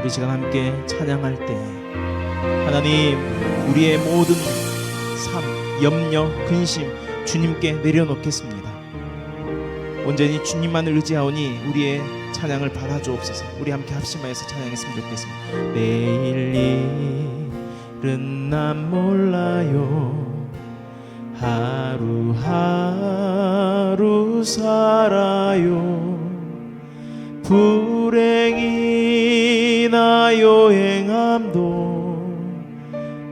우리 지금 함께 찬양할 때 하나님 우리의 모든 삶, 염려, 근심 주님께 내려놓겠습니다. 온전히 주님만을 의지하오니 우리의 찬양을 받아주옵소서. 우리 함께 합심하여서 찬양했으면 좋겠습니다. 내일 일은 난 몰라요. 하루하루 살아요. 불행이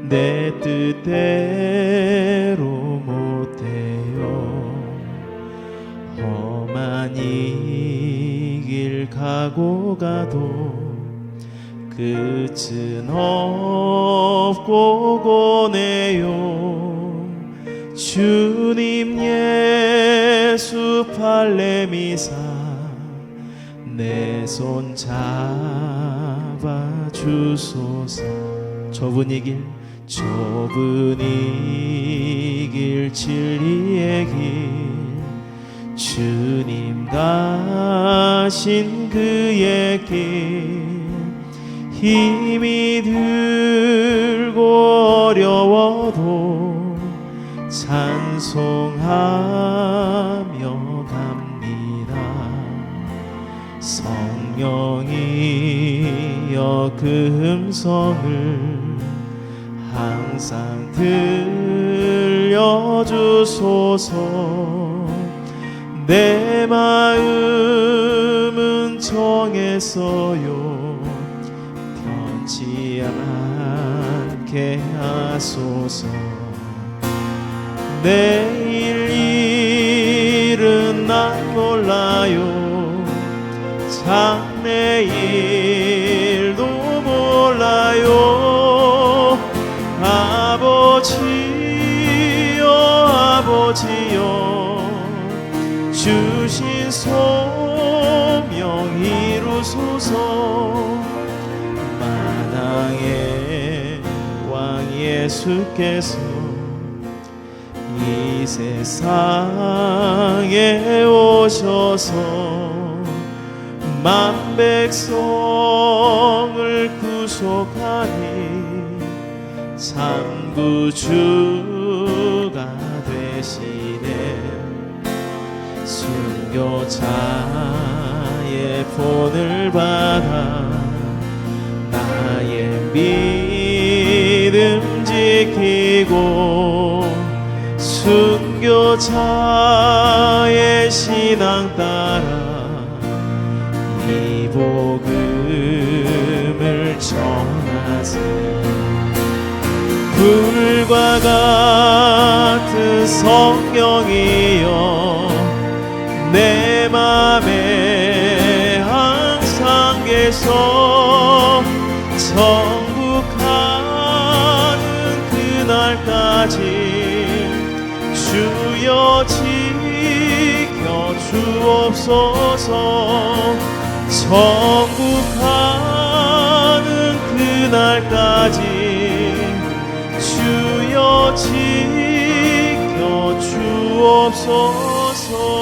내 뜻대로 못해요. 험한 이 길 가고 가도 끝은 없고 고네요 주님 예수 팔레미사 내 손 잡아 주소서 좁은 이길 좁은 이 길 진리의 길 주님 가신 그의 길 힘이 들고 어려워도 찬송하며 갑니다. 성령이여 그 음성을 항상 들려주소서. 내 마음은 정했어요. 변치 않게 하소서. 내일 일은 난 몰라요. 장래일 주신 소명 이루소서. 만왕의 왕 예수께서 이 세상에 오셔서 만 백성을 구속하니 참 구주가 되시네 순교자의 본을 받아 나의 믿음 지키고 순교자의 신앙 따라 이 복음을 전하세. 불과 같은 성령이 계셔 정복하는 그날까지 주여 지켜 주옵소서. 정복하는 그날까지 주여 지켜 주옵소서